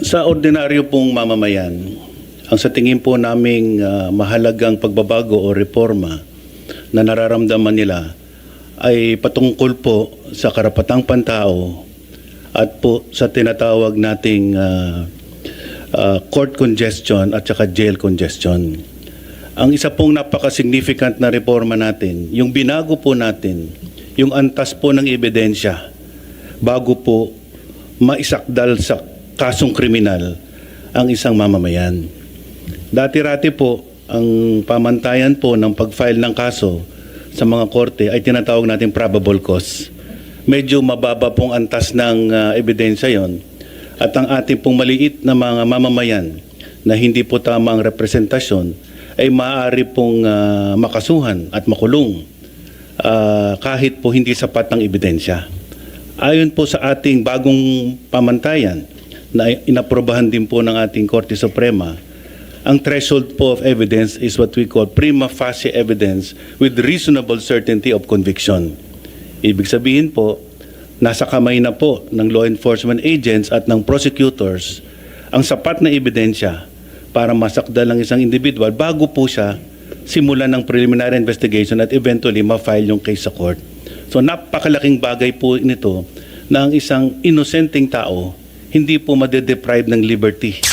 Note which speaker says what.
Speaker 1: Sa ordinaryo pong mamamayan, ang sa tingin po naming ah, mahalagang pagbabago o reforma na nararamdaman nila ay patungkol po sa karapatang pantao at po sa tinatawag nating ah, ah, court congestion at saka jail congestion. Ang isa pong napaka-significant na reforma natin, yung binago po natin, yung antas po ng ebidensya bago po maisakdal sa kasong kriminal ang isang mamamayan. Dati-rati po, ang pamantayan po ng pag-file ng kaso sa mga korte ay tinatawag natin probable cause. Medyo mababa pong antas ng ah, ebidensya yon at ang ating pong maliit na mga mamamayan na hindi po tama ang representasyon ay maaari pong ah, makasuhan at makulong ah, kahit po hindi sapat ng ebidensya. Ayon po sa ating bagong pamantayan na inaprobahan din po ng ating Korte Suprema, ang threshold po of evidence is what we call prima facie evidence with reasonable certainty of conviction. Ibig sabihin po, nasa kamay na po ng law enforcement agents at ng prosecutors ang sapat na ebidensya para masakdal ng isang individual bago po siya simulan ng preliminary investigation at eventually ma-file yung case sa court. So napakalaking bagay po nito na ang isang inosenteng tao hindi po madedeprive ng liberty.